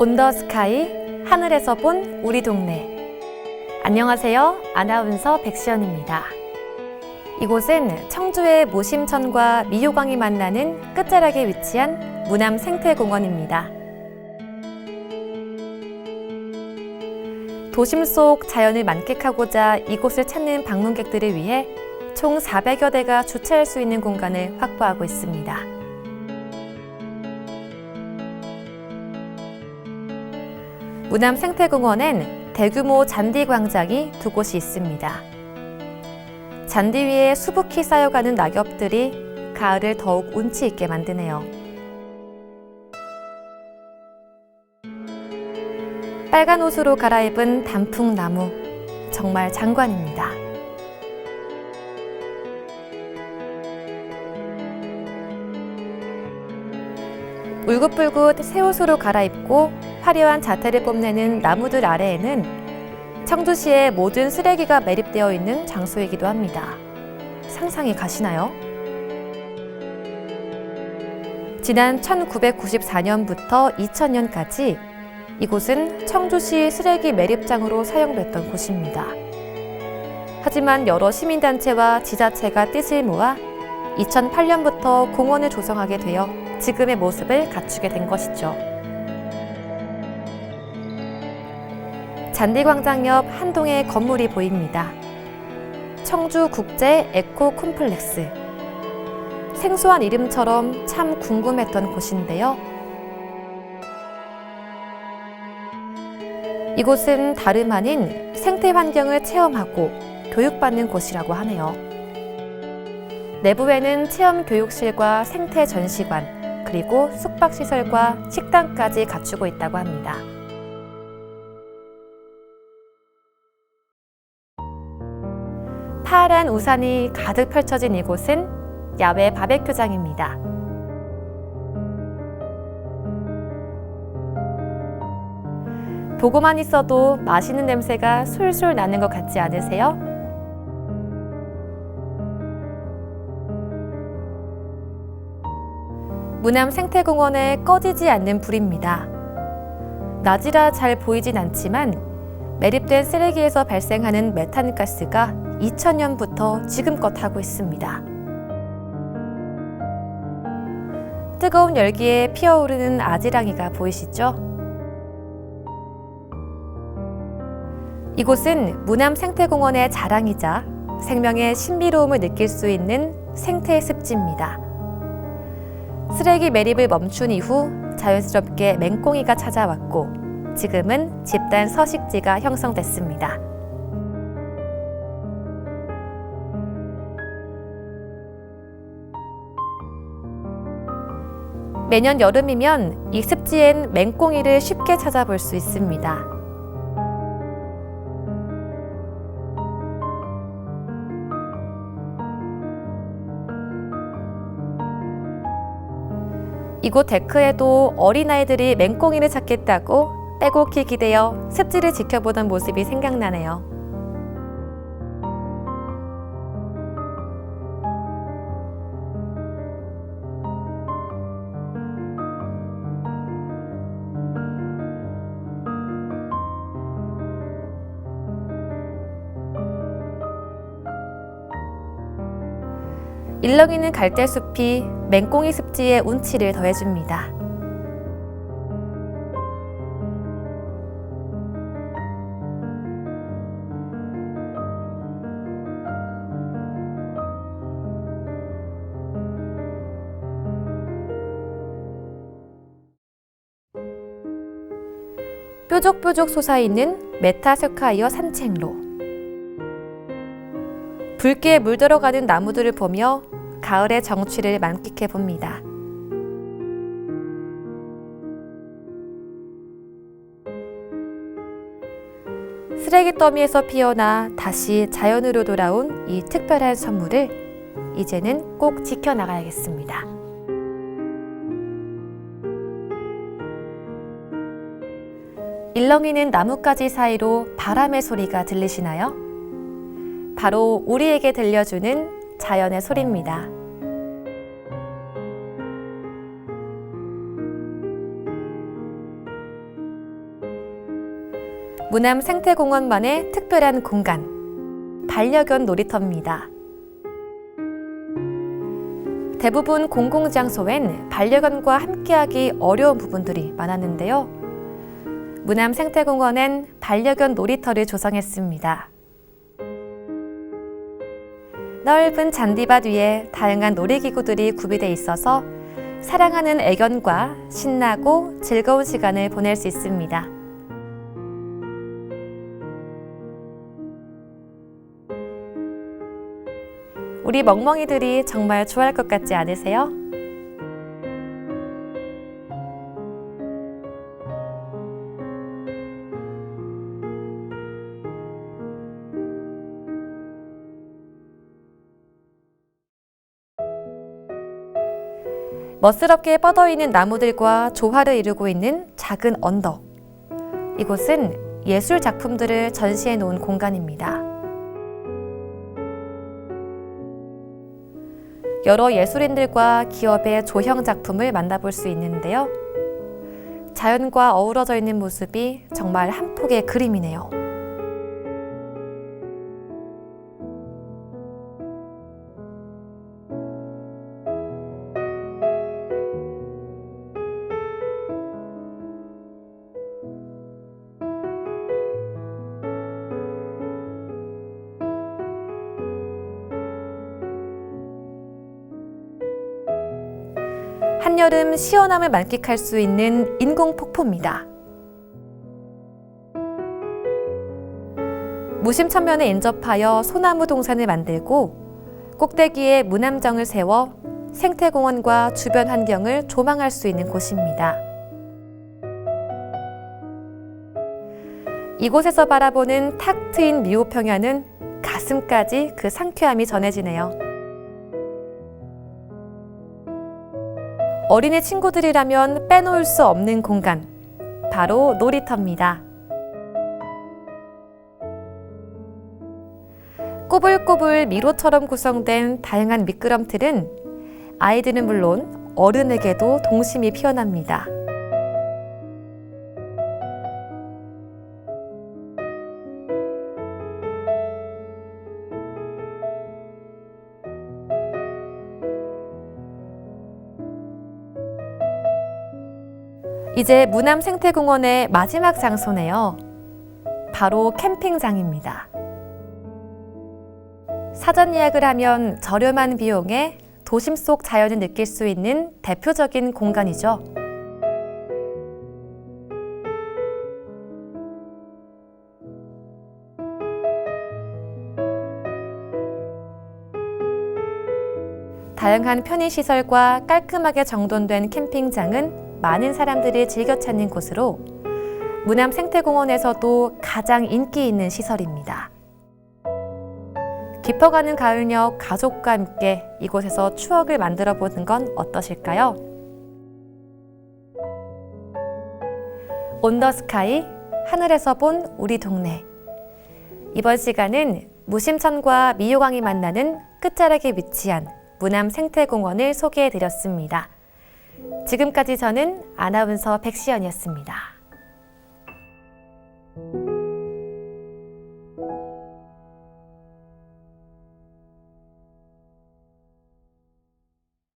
온더 스카이 하늘에서 본 우리 동네 안녕하세요. 아나운서 백시연입니다. 이곳은 청주의 모심천과 미효강이 만나는 끝자락에 위치한 무남 생태공원입니다. 도심 속 자연을 만끽하고자 이곳을 찾는 방문객들을 위해 총 400여 대가 주차할 수 있는 공간을 확보하고 있습니다. 무남 생태공원엔 대규모 잔디 광장이 두 곳이 있습니다. 잔디 위에 수북히 쌓여가는 낙엽들이 가을을 더욱 운치 있게 만드네요. 빨간 옷으로 갈아입은 단풍나무, 정말 장관입니다. 울긋불긋 새 옷으로 갈아입고 화려한 자태를 뽐내는 나무들 아래에는 청주시의 모든 쓰레기가 매립되어 있는 장소이기도 합니다. 상상이 가시나요? 지난 1994년부터 2000년까지 이곳은 청주시 쓰레기 매립장으로 사용됐던 곳입니다. 하지만 여러 시민단체와 지자체가 뜻을 모아 2008년부터 공원을 조성하게 되어 지금의 모습을 갖추게 된 것이죠. 잔디광장 옆 한동의 건물이 보입니다. 청주 국제 에코 콤플렉스. 생소한 이름처럼 참 궁금했던 곳인데요. 이곳은 다름 아닌 생태 환경을 체험하고 교육받는 곳이라고 하네요. 내부에는 체험 교육실과 생태 전시관, 그리고 숙박시설과 식당까지 갖추고 있다고 합니다. 파란 우산이 가득 펼쳐진 이곳은 야외 바베큐장입니다. 보고만 있어도 맛있는 냄새가 솔솔 나는 것 같지 않으세요? 무남 생태공원에 꺼지지 않는 불입니다. 낮이라 잘 보이진 않지만 매립된 쓰레기에서 발생하는 메탄가스가 2000년부터 지금껏 하고 있습니다. 뜨거운 열기에 피어오르는 아지랑이가 보이시죠? 이곳은 무남 생태공원의 자랑이자 생명의 신비로움을 느낄 수 있는 생태 습지입니다. 쓰레기 매립을 멈춘 이후 자연스럽게 맹꽁이가 찾아왔고 지금은 집단 서식지가 형성됐습니다. 매년 여름이면 이 습지엔 맹꽁이를 쉽게 찾아볼 수 있습니다. 이곳 데크에도 어린아이들이 맹꽁이를 찾겠다고 빼곡히 기대어 습지를 지켜보던 모습이 생각나네요. 일렁이는 갈대숲이 맹꽁이 습지의 운치를 더해줍니다. 뾰족뾰족 솟아있는 메타세카이어 산책로. 붉게 물들어가는 나무들을 보며 가을의 정취를 만끽해 봅니다. 쓰레기 더미에서 피어나 다시 자연으로 돌아온 이 특별한 선물을 이제는 꼭 지켜나가야겠습니다. 일렁이는 나뭇가지 사이로 바람의 소리가 들리시나요? 바로 우리에게 들려주는 자연의 소리입니다. 무남 생태공원만의 특별한 공간, 반려견 놀이터입니다. 대부분 공공장소엔 반려견과 함께하기 어려운 부분들이 많았는데요. 무남 생태공원엔 반려견 놀이터를 조성했습니다. 넓은 잔디밭 위에 다양한 놀이기구들이 구비돼 있어서 사랑하는 애견과 신나고 즐거운 시간을 보낼 수 있습니다. 우리 멍멍이들이 정말 좋아할 것 같지 않으세요? 멋스럽게 뻗어 있는 나무들과 조화를 이루고 있는 작은 언덕. 이곳은 예술 작품들을 전시해 놓은 공간입니다. 여러 예술인들과 기업의 조형 작품을 만나볼 수 있는데요. 자연과 어우러져 있는 모습이 정말 한 폭의 그림이네요. 한여름 시원함을 만끽할 수 있는 인공 폭포입니다. 무심천면에 인접하여 소나무 동산을 만들고 꼭대기에 문암정을 세워 생태공원과 주변 환경을 조망할 수 있는 곳입니다. 이곳에서 바라보는 탁 트인 미호평야는 가슴까지 그 상쾌함이 전해지네요. 어린이 친구들이라면 빼놓을 수 없는 공간, 바로 놀이터입니다. 꼬불꼬불 미로처럼 구성된 다양한 미끄럼틀은 아이들은 물론 어른에게도 동심이 피어납니다. 이제 무남 생태공원의 마지막 장소네요. 바로 캠핑장입니다. 사전 예약을 하면 저렴한 비용에 도심 속 자연을 느낄 수 있는 대표적인 공간이죠. 다양한 편의시설과 깔끔하게 정돈된 캠핑장은 많은 사람들이 즐겨 찾는 곳으로 무남 생태공원에서도 가장 인기 있는 시설입니다. 깊어가는 가을녘 가족과 함께 이곳에서 추억을 만들어 보는 건 어떠실까요? 온더 스카이 하늘에서 본 우리 동네 이번 시간은 무심천과 미호강이 만나는 끝자락에 위치한 무남 생태공원을 소개해 드렸습니다. 지금까지 저는 아나운서 백시연이었습니다.